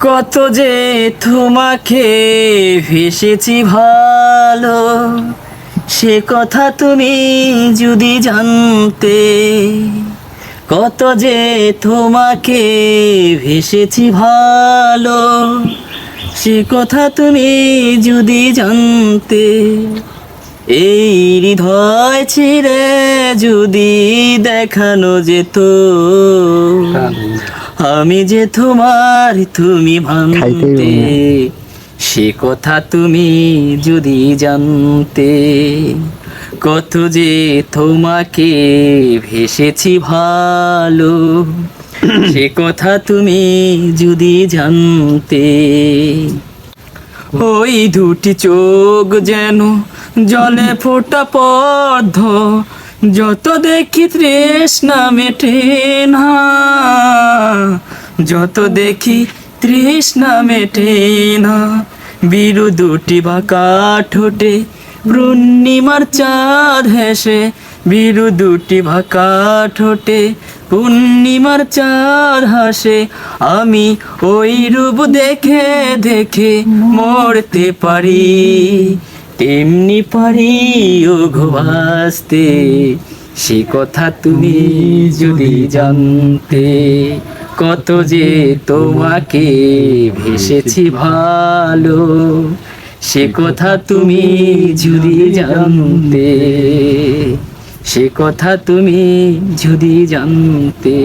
কত যে তোমাকে ভেসেছি ভালো সে কথা তুমি যদি জানতে কত যে তোমাকে ভেসেছি ভালো সে কথা তুমি যদি জানতে এই হৃদয় ছিঁড়ে যদি দেখানো যেত। আমি যে তোমার তুমি ভাঙতে সে কথা তুমি যদি জানতে কত যে তোমাকে ভেসেছি ভালো সে কথা তুমি যদি জানতে ওই দুটি চোখ যেন জলে ফোটা পদ্ম যত দেখি তৃষ্ণা মেটে না। যত দেখি তৃষ্ণা মেটে না, বিরু দুটি বাঁকা ঠোঁটে, পূর্ণিমার চাঁদ হেসে, বিরু দুটি বাঁকা ঠোঁটে, পূর্ণিমার চাঁদ হাসে। আমি ওই রূপ দেখে দেখে মরতে পারি, তেমনি পারি ও ঘুমাসতে সে কথা তুমি যদি জানতে কত যে তোমাকে ভেসেছি ভালো, সে কথা তুমি যদি জানতে, সে কথা তুমি যদি জানতে